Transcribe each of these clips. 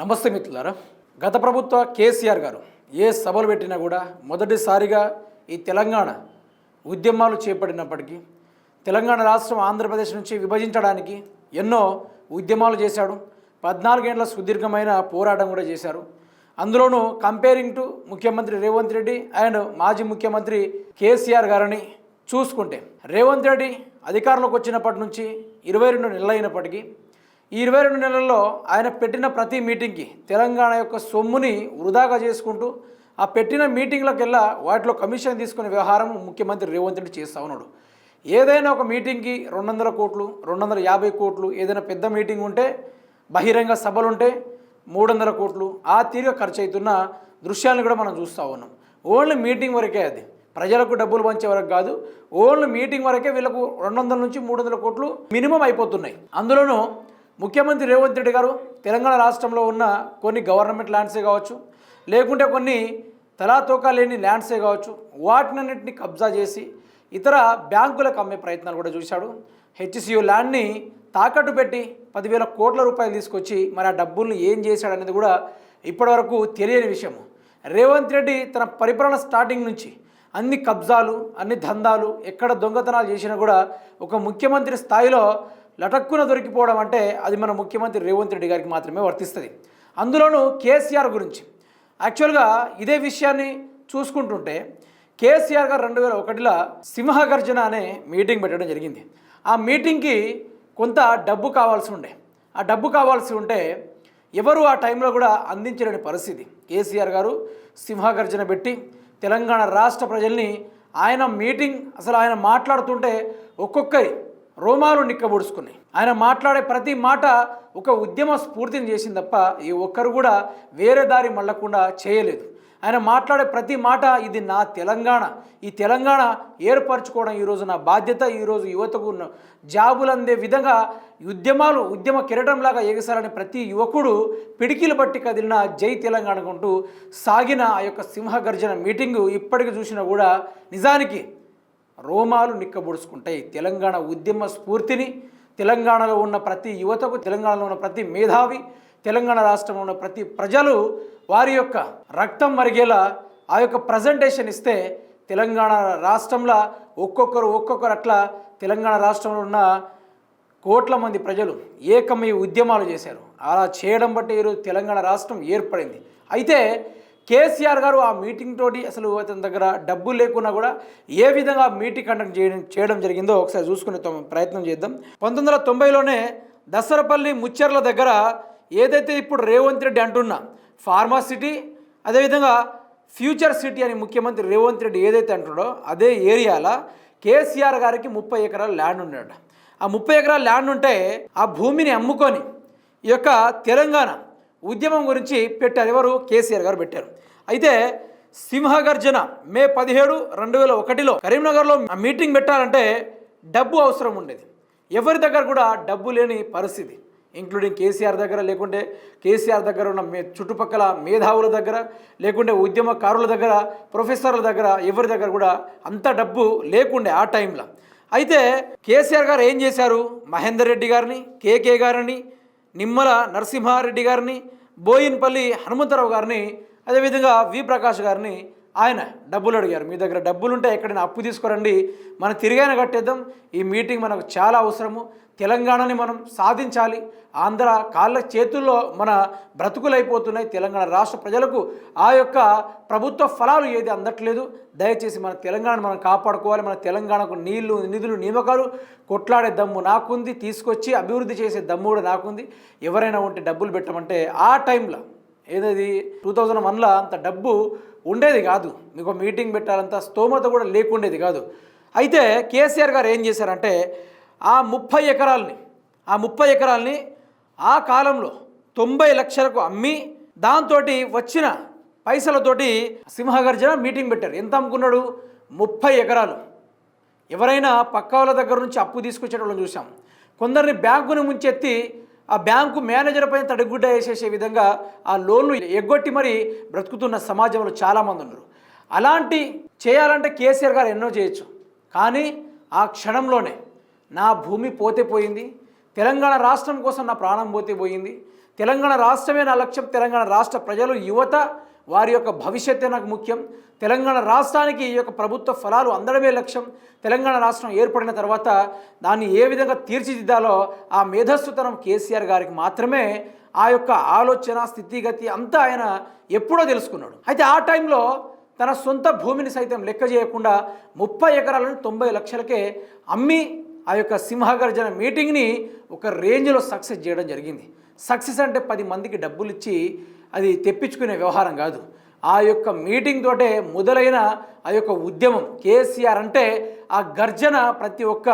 నమస్తే మిత్రులారా. గత ప్రభుత్వ కేసీఆర్ గారు ఏ సభలు పెట్టినా కూడా మొదటిసారిగా ఈ తెలంగాణ ఉద్యమాలు చేపట్టినప్పటికీ తెలంగాణ రాష్ట్రం ఆంధ్రప్రదేశ్ నుంచి విభజించడానికి ఎన్నో ఉద్యమాలు చేశాడు. పద్నాలుగేండ్ల సుదీర్ఘమైన పోరాటం కూడా చేశారు. అందులోనూ కంపేరింగ్ టు ముఖ్యమంత్రి రేవంత్ రెడ్డి అండ్ మాజీ ముఖ్యమంత్రి కేసీఆర్ గారిని చూసుకుంటే రేవంత్ రెడ్డి అధికారంలోకి వచ్చినప్పటి నుంచి ఇరవై రెండు నెలలైనప్పటికీ ఈ ఇరవై రెండు నెలల్లో ఆయన పెట్టిన ప్రతి మీటింగ్కి తెలంగాణ యొక్క సొమ్ముని వృధాగా చేసుకుంటూ ఆ పెట్టిన మీటింగ్లకెల్లా వాటిలో కమిషన్ తీసుకునే వ్యవహారం ముఖ్యమంత్రి రేవంత్ రెడ్డి చేస్తా ఉన్నాడు. ఏదైనా ఒక మీటింగ్కి రెండు వందల కోట్లు రెండు వందల యాభై కోట్లు ఏదైనా పెద్ద మీటింగ్ ఉంటే బహిరంగ సభలు ఉంటే మూడు వందల కోట్లు ఆ తీరుగా ఖర్చు అవుతున్న దృశ్యాలను కూడా మనం చూస్తూ ఉన్నాం. ఓన్లీ మీటింగ్ వరకే అది. ప్రజలకు డబ్బులు పంచే వరకు కాదు ఓన్లీ మీటింగ్ వరకే వీళ్ళకు రెండు వందల నుంచి మూడు వందల కోట్లు మినిమం అయిపోతున్నాయి. అందులోనూ ముఖ్యమంత్రి రేవంత్ రెడ్డి గారు తెలంగాణ రాష్ట్రంలో ఉన్న కొన్ని గవర్నమెంట్ ల్యాండ్సే కావచ్చు లేకుంటే కొన్ని తలాతోకా లేని ల్యాండ్సే కావచ్చు వాటినన్నింటినీ కబ్జా చేసి ఇతర బ్యాంకులకు అమ్మే ప్రయత్నాలు కూడా చూశాడు. హెచ్సియు ల్యాండ్ని తాకట్టు పెట్టి పదివేల కోట్ల రూపాయలు తీసుకొచ్చి మరి ఆ డబ్బుల్ని ఏం చేశాడనేది కూడా ఇప్పటివరకు తెలియని విషయం. రేవంత్ రెడ్డి తన పరిపాలన స్టార్టింగ్ నుంచి అన్ని కబ్జాలు అన్ని దందాలు ఎక్కడ దొంగతనాలు చేసినా కూడా ఒక ముఖ్యమంత్రి స్థాయిలో లటక్కున దొరికిపోవడం అంటే అది మన ముఖ్యమంత్రి రేవంత్ రెడ్డి గారికి మాత్రమే వర్తిస్తుంది. అందులోనూ కేసీఆర్ గురించి. యాక్చువల్గా ఇదే విషయాన్ని చూసుకుంటుంటే కేసీఆర్ గారు రెండు వేల ఒకటిలో సింహగర్జన అనే మీటింగ్ పెట్టడం జరిగింది. ఆ మీటింగ్కి కొంత డబ్బు కావాల్సి ఉండే. ఆ డబ్బు కావాల్సి ఉంటే ఎవరు ఆ టైంలో కూడా అందించలేని పరిస్థితి. కేసీఆర్ గారు సింహగర్జన పెట్టి తెలంగాణ రాష్ట్ర ప్రజల్ని ఆయన మీటింగ్ అసలు ఆయన మాట్లాడుతుంటే ఒక్కొక్కరి రోమాలు నిక్కబొడుచుకున్నాయి. ఆయన మాట్లాడే ప్రతి మాట ఒక ఉద్యమ స్ఫూర్తిని చేసింది తప్ప ఈ ఒక్కరు కూడా వేరే దారి మళ్ళకుండా చేయలేదు. ఆయన మాట్లాడే ప్రతి మాట ఇది నా తెలంగాణ. ఈ తెలంగాణ ఏర్పరచుకోవడం ఈరోజు నా బాధ్యత. ఈరోజు యువతకు జాబులు అందే విధంగా ఉద్యమాలు ఉద్యమ కిరటంలాగా ఎగసాలని ప్రతి యువకుడు పిడికిలు పట్టి కదిలిన జై తెలంగాణ అంటూ సాగిన ఆ యొక్క సింహగర్జన మీటింగు ఇప్పటికి చూసినా కూడా నిజానికి రోమాలు నిక్కబొడుచుకుంటాయి తెలంగాణ ఉద్యమ స్ఫూర్తిని తెలంగాణలో ఉన్న ప్రతి యువతకు తెలంగాణలో ఉన్న ప్రతి మేధావి తెలంగాణ రాష్ట్రంలో ఉన్న ప్రతి ప్రజలు వారి యొక్క రక్తం మరిగేలా ఆ యొక్క ప్రజెంటేషన్ ఇస్తే తెలంగాణ రాష్ట్రంలో ఒక్కొక్కరు ఒక్కొక్కరు అట్లా తెలంగాణ రాష్ట్రంలో ఉన్న కోట్ల మంది ప్రజలు ఏకమై ఉద్యమాలు చేశారు. అలా చేయడం బట్టి ఈరోజు తెలంగాణ రాష్ట్రం ఏర్పడింది. అయితే కేసీఆర్ గారు ఆ మీటింగ్ తోటి అసలు అతని దగ్గర డబ్బు లేకున్నా కూడా ఏ విధంగా మీటింగ్ కండక్ట్ చేయడం చేయడం జరిగిందో ఒకసారి చూసుకునే ప్రయత్నం చేద్దాం. పంతొమ్మిది వందల తొంభైలోనే దసరపల్లి ముచ్చెర్ల దగ్గర ఏదైతే ఇప్పుడు రేవంత్ రెడ్డి అంటున్నా ఫార్మా సిటీ అదేవిధంగా ఫ్యూచర్ సిటీ అని ముఖ్యమంత్రి రేవంత్ రెడ్డి ఏదైతే అంటున్నాడో అదే ఏరియాలో కేసీఆర్ గారికి ముప్పై ఎకరాల ల్యాండ్ ఉన్నాడు ఆ ముప్పై ఎకరాల ల్యాండ్ ఉంటే ఆ భూమిని అమ్ముకొని ఈ యొక్క తెలంగాణ ఉద్యమం గురించి పెట్టారు ఎవరు? కేసీఆర్ గారు పెట్టారు. అయితే సింహగర్జన మే పదిహేడు రెండు వేల ఒకటిలో కరీంనగర్లో మీటింగ్ పెట్టాలంటే డబ్బు అవసరం ఉండేది. ఎవరి దగ్గర కూడా డబ్బు లేని పరిస్థితి. ఇంక్లూడింగ్ కేసీఆర్ దగ్గర లేకుంటే కేసీఆర్ దగ్గర ఉన్న మే చుట్టుపక్కల మేధావుల దగ్గర లేకుంటే ఉద్యమకారుల దగ్గర ప్రొఫెసర్ల దగ్గర ఎవరి దగ్గర కూడా అంత డబ్బు లేకుండే ఆ టైంలో. అయితే కేసీఆర్ గారు ఏం చేశారు? మహేందర్ రెడ్డి గారిని కేకే గారిని నిమ్మల నరసింహారెడ్డి గారిని బోయిన్పల్లి హనుమంతరావు గారిని అదేవిధంగా వి ప్రకాష్ గారిని ఆయన డబ్బులు అడిగారు. మీ దగ్గర డబ్బులుంటే ఎక్కడైనా అప్పు తీసుకురండి. మనం తిరిగైనా కట్టేద్దాం. ఈ మీటింగ్ మనకు చాలా అవసరము. తెలంగాణని మనం సాధించాలి. ఆంధ్ర కాళ్ళ చేతుల్లో మన బ్రతుకులైపోతున్నాయి. తెలంగాణ రాష్ట్ర ప్రజలకు ఆ యొక్క ప్రభుత్వ ఫలాలు ఏది అందట్లేదు. దయచేసి మన తెలంగాణను మనం కాపాడుకోవాలి. మన తెలంగాణకు నీళ్ళు నిధులు నియమకాలు కొట్లాడే దమ్ము నాకుంది. తీసుకొచ్చి అభివృద్ధి చేసే దమ్ము కూడా నాకుంది. ఎవరైనా ఉంటే డబ్బులు పెట్టమంటే ఆ టైంలో ఏదది? టూ థౌజండ్ వన్లో అంత డబ్బు ఉండేది కాదు. మీకు మీటింగ్ పెట్టాలంత స్తోమత కూడా లేకుండేది కాదు. అయితే కేసీఆర్ గారు ఏం చేశారంటే ఆ ముప్పై ఎకరాలని ఆ ముప్పై ఎకరాలని ఆ కాలంలో తొంభై లక్షలకు అమ్మి దాంతో వచ్చిన పైసలతోటి సింహగర్జన మీటింగ్ పెట్టారు. ఎంత అమ్ముకున్నాడు? ముప్పై ఎకరాలు. ఎవరైనా పక్క వాళ్ళ దగ్గర నుంచి అప్పు తీసుకొచ్చేటోళ్ళని చూసాం కొందరిని బ్యాంకుని ముంచెత్తి ఆ బ్యాంకు మేనేజర్ పైన తడిగుడ్డ వేసేసే విధంగా ఆ లోన్లు ఎగ్గొట్టి మరి బ్రతుకుతున్న సమాజంలో చాలామంది ఉన్నారు. అలాంటి చేయాలంటే కేసీఆర్ గారు ఎన్నో చేయొచ్చు. కానీ ఆ క్షణంలోనే నా భూమి పోతే పోయింది. తెలంగాణ రాష్ట్రం కోసం నా ప్రాణం పోతే పోయింది. తెలంగాణ రాష్ట్రమే నా లక్ష్యం. తెలంగాణ రాష్ట్ర ప్రజలు యువత వారి యొక్క భవిష్యత్తే నాకు ముఖ్యం. తెలంగాణ రాష్ట్రానికి ఈ యొక్క ప్రభుత్వ ఫలాలు అందడమే లక్ష్యం. తెలంగాణ రాష్ట్రం ఏర్పడిన తర్వాత దాన్ని ఏ విధంగా తీర్చిదిద్దాలో ఆ మేధస్సుతనం కేసీఆర్ గారికి మాత్రమే ఆ యొక్క ఆలోచన స్థితిగతి అంతా ఆయన ఎప్పుడో తెలుసుకున్నాడు. అయితే ఆ టైంలో తన సొంత భూమిని సైతం లెక్క చేయకుండా ముప్పై ఎకరాలను తొంభై లక్షలకే అమ్మి ఆ యొక్క సింహగర్జన మీటింగ్ని ఒక రేంజ్లో సక్సెస్ చేయడం జరిగింది. సక్సెస్ అంటే పది మందికి డబ్బులు ఇచ్చి అది తెప్పించుకునే వ్యవహారం కాదు. ఆ యొక్క మీటింగ్ తోటే మొదలైన ఆ యొక్క ఉద్యమం కేసీఆర్ అంటే ఆ గర్జన ప్రతి ఒక్క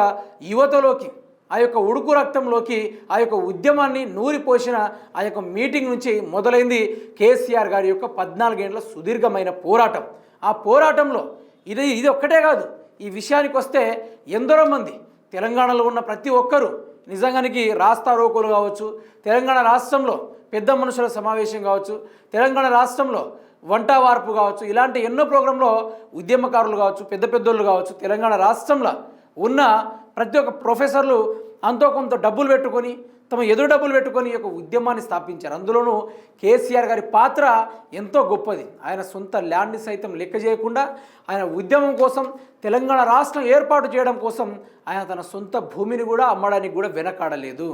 యువతలోకి ఆ యొక్క ఉడుకు రక్తంలోకి ఆ యొక్క ఉద్యమాన్ని నూరిపోసిన ఆ యొక్క మీటింగ్ నుంచి మొదలైంది కేసీఆర్ గారి యొక్క పద్నాలుగేండ్ల సుదీర్ఘమైన పోరాటం. ఆ పోరాటంలో ఇది ఇది ఒక్కటే కాదు. ఈ విషయానికి వస్తే ఎందరో మంది తెలంగాణలో ఉన్న ప్రతి ఒక్కరూ నిజంగానికి రాస్తా రోకోలు కావచ్చు తెలంగాణ రాష్ట్రంలో పెద్ద మనుషుల సమావేశం కావచ్చు తెలంగాణ రాష్ట్రంలో వంట వార్పు కావచ్చు ఇలాంటి ఎన్నో ప్రోగ్రాంలో ఉద్యమకారులు కావచ్చు పెద్ద పెద్దోళ్ళు కావచ్చు తెలంగాణ రాష్ట్రంలో ఉన్న ప్రతి ఒక్క ప్రొఫెసర్లు అంతో కొంత డబ్బులు పెట్టుకొని తమ ఎదురు డబ్బులు పెట్టుకొని ఒక ఉద్యమాన్ని స్థాపించారు. అందులోనూ కేసీఆర్ గారి పాత్ర ఎంతో గొప్పది. ఆయన సొంత ల్యాండ్ని సైతం లెక్క చేయకుండా ఆయన ఉద్యమం కోసం తెలంగాణ రాష్ట్రం ఏర్పాటు చేయడం కోసం ఆయన తన సొంత భూమిని కూడా అమ్మడానికి కూడా వెనకాడలేదు.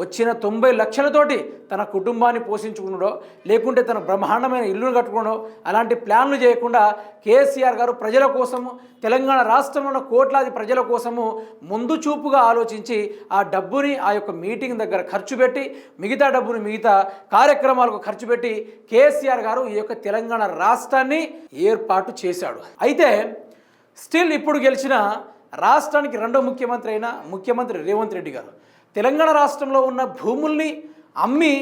వచ్చిన తొంభై లక్షలతోటి తన కుటుంబాన్ని పోషించుకున్నాడో లేకుంటే తన బ్రహ్మాండమైన ఇల్లును కట్టుకున్నాడో అలాంటి ప్లాన్లు చేయకుండా కేసీఆర్ గారు ప్రజల కోసము తెలంగాణ రాష్ట్రంలో ఉన్న కోట్లాది ప్రజల కోసము ముందు చూపుగా ఆలోచించి ఆ డబ్బుని ఆ యొక్క మీటింగ్ దగ్గర ఖర్చు పెట్టి మిగతా డబ్బుని మిగతా కార్యక్రమాలకు ఖర్చు పెట్టి కేసీఆర్ గారు ఈ యొక్క తెలంగాణ రాష్ట్రాన్ని ఏర్పాటు చేశాడు. అయితే స్టిల్ ఇప్పుడు గెలిచిన రాష్ట్రానికి రెండో ముఖ్యమంత్రి అయిన ముఖ్యమంత్రి రేవంత్ రెడ్డి గారు. తెలంగాణ రాష్ట్రంలో ఉన్న భూముల్ని అమ్మి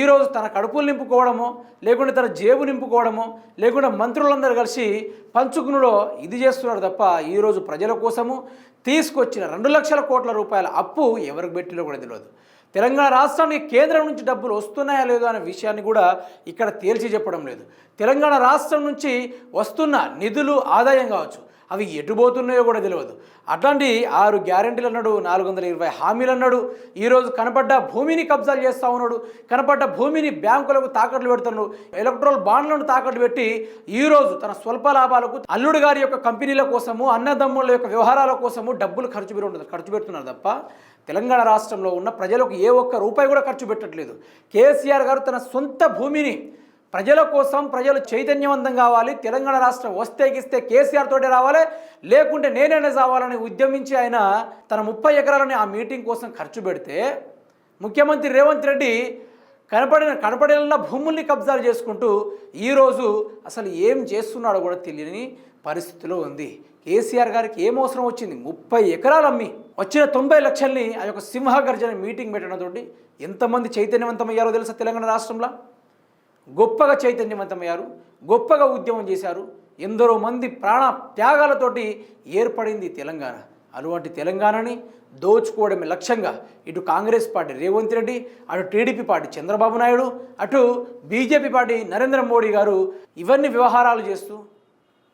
ఈరోజు తన కడుపులు నింపుకోవడమో లేకుంటే తన జేబు నింపుకోవడమో లేకుంటే మంత్రులందరూ కలిసి పంచుకునులో ఇది చేస్తున్నారు తప్ప ఈరోజు ప్రజల కోసము తీసుకొచ్చిన రెండు లక్షల కోట్ల రూపాయల అప్పు ఎవరికి పెట్టిలో కూడా తెలియదు. తెలంగాణ రాష్ట్రానికి కేంద్రం నుంచి డబ్బులు వస్తున్నాయా లేదో అనే విషయాన్ని కూడా ఇక్కడ తేల్చి చెప్పడం లేదు. తెలంగాణ రాష్ట్రం నుంచి వస్తున్న నిధులు ఆదాయం కావచ్చు అవి ఎటు పోతున్నాయో కూడా తెలియదు అట్లాంటి ఆరు గ్యారెంటీలు అన్నాడు నాలుగు వందల ఇరవై హామీలు అన్నాడు. ఈరోజు కనపడ్డ భూమిని కబ్జాలు చేస్తూ ఉన్నాడు కనపడ్డ భూమిని బ్యాంకులకు తాకట్లు పెడుతున్నాడు. ఎలక్ట్రోల్ బాండ్లను తాకట్టు పెట్టి ఈరోజు తన స్వల్ప లాభాలకు అల్లుడు గారి యొక్క కంపెనీల కోసము అన్నదమ్ముల యొక్క వ్యవహారాల కోసము డబ్బులు ఖర్చు పెడుతున్నారు ఖర్చు పెడుతున్నారు తప్ప తెలంగాణ రాష్ట్రంలో ఉన్న ప్రజలకు ఏ ఒక్క రూపాయి కూడా ఖర్చు పెట్టట్లేదు. కేసీఆర్ గారు తన సొంత భూమిని ప్రజల కోసం ప్రజలు చైతన్యవంతం కావాలి. తెలంగాణ రాష్ట్రం వస్తే గిస్తే కేసీఆర్ తోటే రావాలి. లేకుంటే నేనైనా చావాలని ఉద్యమించి ఆయన తన ముప్పై ఎకరాలని ఆ మీటింగ్ కోసం ఖర్చు పెడితే ముఖ్యమంత్రి రేవంత్ రెడ్డి కనపడిన కనపడిన భూముల్ని కబ్జాలు చేసుకుంటూ ఈరోజు అసలు ఏం చేస్తున్నాడో కూడా తెలియని పరిస్థితిలో ఉంది. కేసీఆర్ గారికి ఏం అవసరం వచ్చింది? ముప్పై ఎకరాలు అమ్మి వచ్చిన తొంభై లక్షల్ని ఆ యొక్క సింహగర్జన మీటింగ్ పెట్టడంతో ఎంతమంది చైతన్యవంతమయ్యారో తెలుసా తెలంగాణ రాష్ట్రంలో? గొప్పగా చైతన్యవంతమయ్యారు గొప్పగా ఉద్యమం చేశారు. ఎందరో మంది ప్రాణ త్యాగాలతోటి ఏర్పడింది తెలంగాణ. అటువంటి తెలంగాణని దోచుకోవడమే లక్ష్యంగా ఇటు కాంగ్రెస్ పార్టీ రేవంత్ రెడ్డి అటు టీడీపీ పార్టీ చంద్రబాబు నాయుడు అటు బీజేపీ పార్టీ నరేంద్ర మోడీ గారు ఇవన్నీ వ్యవహారాలు చేస్తూ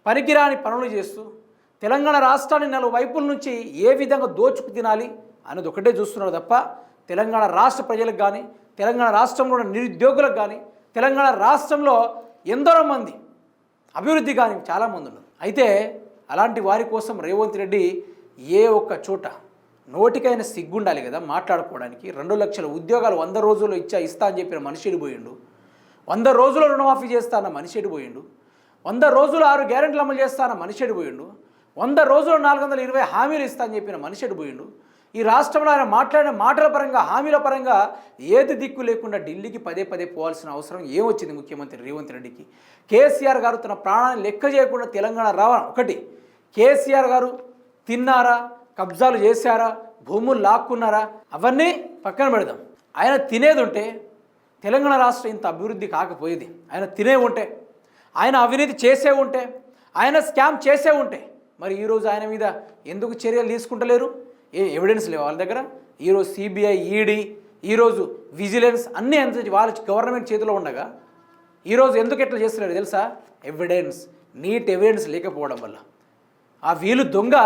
పనికిరాని పనులు చేస్తూ తెలంగాణ రాష్ట్రాన్ని నలుగు వైపుల నుంచి ఏ విధంగా దోచుకు తినాలి అన్నది ఒకటే చూస్తున్నారు తప్ప తెలంగాణ రాష్ట్ర ప్రజలకు కానీ తెలంగాణ రాష్ట్రంలో ఉన్న నిరుద్యోగులకు కానీ తెలంగాణ రాష్ట్రంలో ఎందరో మంది అభివృద్ధి కానీ చాలామంది ఉన్నారు. అయితే అలాంటి వారి కోసం రేవంత్ రెడ్డి ఏ ఒక్క చోట నోటికైనా సిగ్గుండాలి కదా మాట్లాడుకోవడానికి. రెండు లక్షల ఉద్యోగాలు వంద రోజుల్లో ఇచ్చా ఇస్తా అని చెప్పిన మనిషి పోయిండు? వంద రోజులు రుణమాఫీ చేస్తా అన్న మనిషి పోయిండు? వంద రోజులు ఆరు గ్యారెంటీలు అమలు చేస్తా అన్న మనిషి పోయిండు? వంద రోజులు నాలుగు వందల ఇరవై హామీలు ఇస్తా అని చెప్పిన మనిషి పోయిండు? ఈ రాష్ట్రంలో ఆయన మాట్లాడిన మాటల పరంగా హామీల పరంగా ఏది దిక్కు లేకుండా ఢిల్లీకి పదే పదే పోవాల్సిన అవసరం ఏమొచ్చింది ముఖ్యమంత్రి రేవంత్ రెడ్డికి? కేసీఆర్ గారు తన ప్రాణాన్ని లెక్క చేయకుండా తెలంగాణ రావడం ఒకటి కేసీఆర్ గారు తిన్నారా? కబ్జాలు చేశారా? భూములు లాక్కున్నారా? అవన్నీ పక్కన పెడదాం. ఆయన తినేది ఉంటే తెలంగాణ రాష్ట్రం ఇంత అభివృద్ధి కాకపోయేది. ఆయన తినే ఉంటే ఆయన అవినీతి చేసే ఉంటే ఆయన స్కామ్ చేసే ఉంటే మరి ఈరోజు ఆయన మీద ఎందుకు చర్యలు తీసుకుంటలేరు? ఏ ఎవిడెన్స్ లేవు? వాళ్ళ దగ్గర? ఈరోజు సిబిఐ ఈడీ ఈరోజు విజిలెన్స్ అన్నీ ఎంత వాళ్ళ గవర్నమెంట్ చేతిలో ఉండగా ఈరోజు ఎందుకు ఎట్లా చేస్తున్నారు తెలుసా? ఎవిడెన్స్ నీట్ ఎవిడెన్స్ లేకపోవడం వల్ల. ఆ వీళ్ళు దొంగ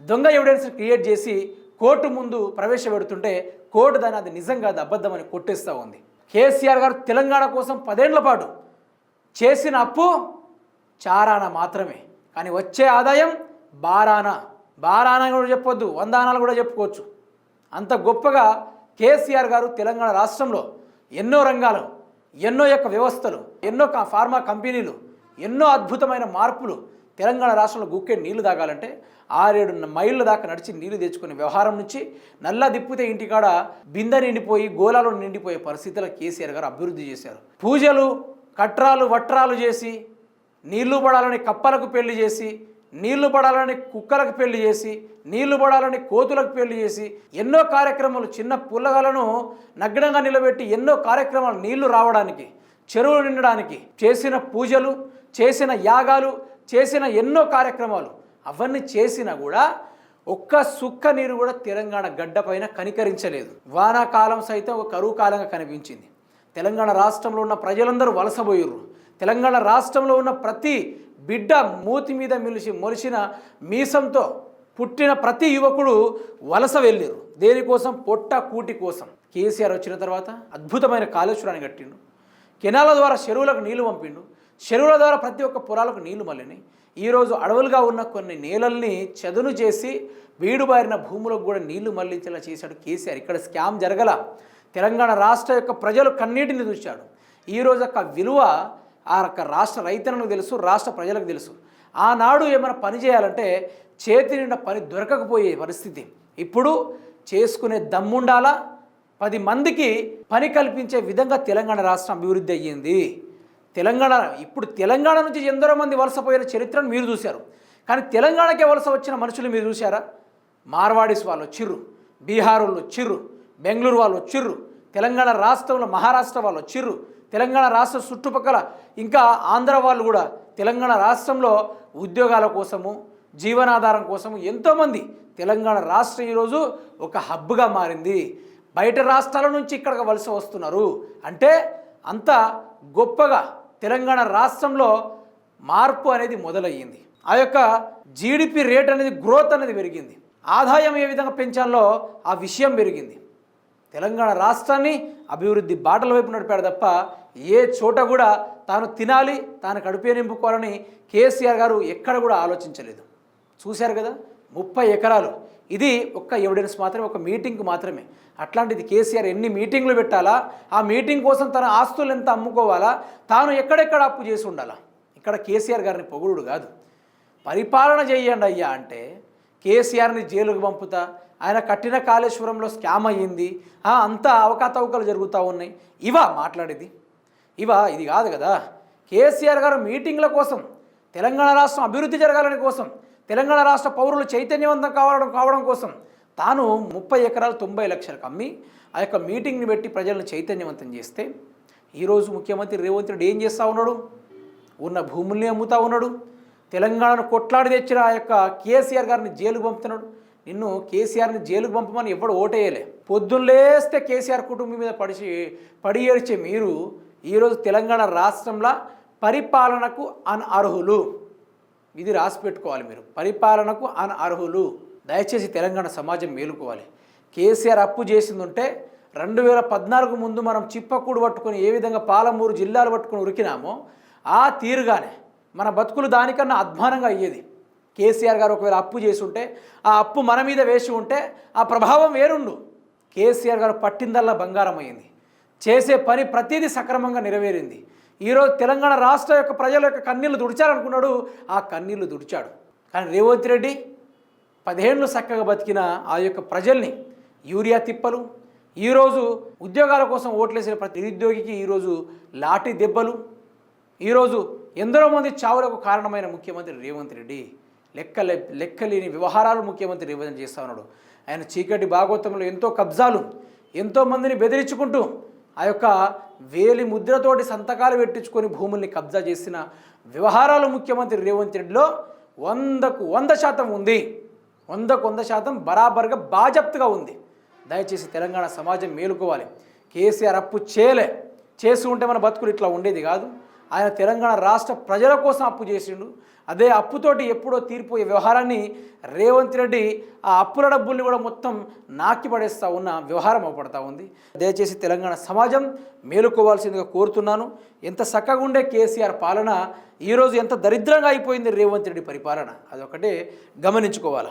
దొంగ ఎవిడెన్స్ క్రియేట్ చేసి కోర్టు ముందు ప్రవేశపెడుతుంటే కోర్టు దాన్ని అది నిజం కాదు అబద్ధమని కొట్టేస్తూ ఉంది. కేసీఆర్ గారు తెలంగాణ కోసం పదేళ్ళ పాటు చేసిన అప్పు చారాన మాత్రమే. కానీ వచ్చే ఆదాయం బారానా. బారాన కూడా చెప్పొద్దు వందానాలు కూడా చెప్పుకోవచ్చు. అంత గొప్పగా కేసీఆర్ గారు తెలంగాణ రాష్ట్రంలో ఎన్నో రంగాలు ఎన్నో యొక్క వ్యవస్థలు ఎన్నో ఫార్మా కంపెనీలు ఎన్నో అద్భుతమైన మార్పులు తెలంగాణ రాష్ట్రంలో గుక్కే నీళ్ళు తాగాలంటే ఆరేడు మైళ్ళ దాకా నడిచి నీళ్ళు తెచ్చుకునే వ్యవహారం నుంచి నల్లా దిప్పితే ఇంటికాడ బిందె నిండిపోయి గోళాలు నిండిపోయే పరిస్థితుల్లో కేసీఆర్ గారు అభివృద్ధి చేశారు. పూజలు కట్రాలు వట్రాలు చేసి నీళ్ళు పడాలని కప్పలకు పెళ్ళి చేసి నీళ్ళు పడాలని కుక్కలకు పెళ్ళి చేసి నీళ్ళు పడాలని కోతులకు పెళ్ళి చేసి ఎన్నో కార్యక్రమాలు చిన్న పుల్లగాలను నగ్నంగా నిలబెట్టి ఎన్నో కార్యక్రమాలు నీళ్ళు రావడానికి చెరువులు నిండడానికి చేసిన పూజలు చేసిన యాగాలు చేసిన ఎన్నో కార్యక్రమాలు. అవన్నీ చేసినా కూడా ఒక్క సుక్క నీరు కూడా తెలంగాణ గడ్డపైన కనికరించలేదు. వానాకాలం సైతం ఒక కరువు కాలంగా కనిపించింది. తెలంగాణ రాష్ట్రంలో ఉన్న ప్రజలందరూ వలసపోయారు తెలంగాణ రాష్ట్రంలో ఉన్న ప్రతి బిడ్డ మూతి మీద మిలిసి మొలిసిన మీసంతో పుట్టిన ప్రతి యువకుడు వలస వెళ్ళారు. దేనికోసం పొట్ట కూటి కోసం. కేసీఆర్ వచ్చిన తర్వాత అద్భుతమైన కాళేశ్వరాన్ని కట్టిండు. కెనాల ద్వారా చెరువులకు నీళ్ళు పంపిండు. చెరువుల ద్వారా ప్రతి ఒక్క పొలాలకు నీళ్ళు మళ్ళినాయి ఈరోజు అడవులుగా ఉన్న కొన్ని నేలల్ని చదును చేసి వీడుబారిన భూములకు కూడా నీళ్ళు మళ్ళించేలా చేశాడు కేసీఆర్. ఇక్కడ స్కామ్ జరగల తెలంగాణ రాష్ట్ర యొక్క ప్రజలు కన్నీటిని చూశాడు ఈరోజు యొక్క విలువ ఆ యొక్క రాష్ట్ర రైతన్నలకు తెలుసు రాష్ట్ర ప్రజలకు తెలుసు. ఆనాడు ఏమైనా పని చేయాలంటే చేతి నిండా పని దొరకకపోయే పరిస్థితి. ఇప్పుడు చేసుకునే దమ్ముండాలా? పది మందికి పని కల్పించే విధంగా తెలంగాణ రాష్ట్రం అభివృద్ధి అయ్యింది. తెలంగాణ ఇప్పుడు తెలంగాణ నుంచి ఎందరో మంది వలసపోయిన చరిత్రను మీరు చూశారు. కానీ తెలంగాణకే వలస వచ్చిన మనుషులు మీరు చూశారా? మార్వాడీస్ వాళ్ళు వచ్చిర్రు బీహార్ వాళ్ళు వచ్చిర్రు బెంగళూరు వాళ్ళు వచ్చిర్రు తెలంగాణ రాష్ట్రంలో మహారాష్ట్ర వాళ్ళు వచ్చిర్రు తెలంగాణ రాష్ట్ర చుట్టుపక్కల ఇంకా ఆంధ్ర వాళ్ళు కూడా తెలంగాణ రాష్ట్రంలో ఉద్యోగాల కోసము జీవనాధారం కోసము ఎంతోమంది తెలంగాణ రాష్ట్రం ఈరోజు ఒక హబ్గా మారింది. బయట రాష్ట్రాల నుంచి ఇక్కడికి వలస వస్తున్నారు. అంటే అంత గొప్పగా తెలంగాణ రాష్ట్రంలో మార్పు అనేది మొదలయ్యింది. ఆ యొక్క జీడిపి రేట్ అనేది గ్రోత్ అనేది పెరిగింది. ఆదాయం ఏ విధంగా పెంచాలో ఆ విషయం పెరిగింది. తెలంగాణ రాష్ట్రాన్ని అభివృద్ధి బాటల వైపు నడిపాడు తప్ప ఏ చోట కూడా తాను తినాలి తాను కడుపే నింపుకోవాలని కేసీఆర్ గారు ఎక్కడ కూడా ఆలోచించలేదు. చూశారు కదా? ముప్పై ఎకరాలు. ఇది ఒక్క ఎవిడెన్స్ మాత్రమే ఒక మీటింగ్కి మాత్రమే. అట్లాంటిది కేసీఆర్ ఎన్ని మీటింగ్లు పెట్టాలా? ఆ మీటింగ్ కోసం తన ఆస్తులు ఎంత అమ్ముకోవాలా? తాను ఎక్కడెక్కడ అప్పు చేసి ఉండాలా? ఇక్కడ కేసీఆర్ గారిని పొగుడు కాదు. పరిపాలన చేయండి అయ్యా అంటే కేసీఆర్ని జైలుకు పంపుతా ఆయన కట్టిన కాళేశ్వరంలో స్కామ్ అయ్యింది. అంతా అవకతవకలు జరుగుతూ ఉన్నాయి. ఇవా మాట్లాడేది? ఇవా ఇది కాదు కదా. కేసీఆర్ గారు మీటింగ్ల కోసం తెలంగాణ రాష్ట్రం అభివృద్ధి జరగాలని కోసం తెలంగాణ రాష్ట్ర పౌరులు చైతన్యవంతం కావడం కావడం కోసం తాను ముప్పై ఎకరాలు తొంభై లక్షలకు అమ్మి ఆ యొక్క మీటింగ్ని పెట్టి ప్రజలను చైతన్యవంతం చేస్తే ఈరోజు ముఖ్యమంత్రి రేవంత్ రెడ్డి ఏం చేస్తూ ఉన్నాడు? ఉన్న భూముల్ని అమ్ముతా ఉన్నాడు. తెలంగాణను కొట్లాడి తెచ్చిన ఆ యొక్క కేసీఆర్ గారిని జైలు పంపుతున్నాడు. నిన్ను కేసీఆర్ని జైలుకు పంపమని ఎవడు ఓటేయలే. పొద్దున్న లేస్తే కేసీఆర్ కుటుంబం మీద పడిచి పడి ఏడ్చే మీరు ఈరోజు తెలంగాణ రాష్ట్రంలో పరిపాలనకు అనర్హులు. ఇది రాసి పెట్టుకోవాలి మీరు. పరిపాలనకు అనర్హులు. దయచేసి తెలంగాణ సమాజం మేలుకోవాలి. కేసీఆర్ అప్పు చేసిందుంటే రెండు వేల పద్నాలుగు ముందు మనం చిప్పకూడు పట్టుకొని ఏ విధంగా పాలమూరు జిల్లాలు పట్టుకొని ఉరికినామో ఆ తీరుగానే మన బతుకులు దానికన్నా అధ్వానంగా అయ్యేది. కేసీఆర్ గారు ఒకవేళ అప్పు చేసి ఉంటే ఆ అప్పు మన మీద వేసి ఉంటే ఆ ప్రభావం వేరుండు. కేసీఆర్ గారు పట్టిందల్లా బంగారం అయింది. చేసే పని ప్రతిదీ సక్రమంగా నెరవేరింది. ఈరోజు తెలంగాణ రాష్ట్ర యొక్క ప్రజల యొక్క కన్నీళ్ళు దుడిచారనుకున్నాడు ఆ కన్నీళ్ళు దుడిచాడు. కానీ రేవంత్ రెడ్డి పదిహేళ్ళు చక్కగా బతికిన ఆ యొక్క ప్రజల్ని యూరియా తిప్పలు ఈరోజు ఉద్యోగాల కోసం ఓట్లేసిన ప్రతి నిరుద్యోగికి ఈరోజు లాఠీ దెబ్బలు ఈరోజు ఎందరో మంది చావులకు కారణమైన ముఖ్యమంత్రి రేవంత్ రెడ్డి. లెక్క లెక్కలేని వ్యవహారాలు ముఖ్యమంత్రి రేవంత్ చేస్తా ఉన్నాడు. ఆయన చీకటి భాగవతంలో ఎంతో కబ్జాలు ఎంతో మందిని బెదిరించుకుంటూ ఆ యొక్క వేలి ముద్రతోటి సంతకాలు పెట్టించుకొని భూముల్ని కబ్జా చేసిన వ్యవహారాలు ముఖ్యమంత్రి రేవంత్ రెడ్డిలో వందకు వంద శాతం ఉంది. వందకు వంద శాతం బరాబర్గా బాజప్తుగా ఉంది. దయచేసి తెలంగాణ సమాజం మేలుకోవాలి. కేసీఆర్ అప్పు చేయలే. చేసి ఉంటే మన బతుకులు ఇట్లా ఉండేది కాదు. ఆయన తెలంగాణ రాష్ట్ర ప్రజల కోసం అప్పు చేసిండు. అదే అప్పుతోటి ఎప్పుడో తీరిపోయే వ్యవహారాన్ని రేవంత్ రెడ్డి ఆ అప్పుల డబ్బుల్ని కూడా మొత్తం నాకి పడేస్తూ ఉన్న వ్యవహారం అవపడతా ఉంది. దయచేసి తెలంగాణ సమాజం మేలుకోవాల్సిందిగా కోరుతున్నాను. ఎంత చక్కగా ఉండే కేసీఆర్ పాలన ఈరోజు ఎంత దరిద్రంగా అయిపోయింది రేవంత్ రెడ్డి పరిపాలన. అదొకటే గమనించుకోవాలి.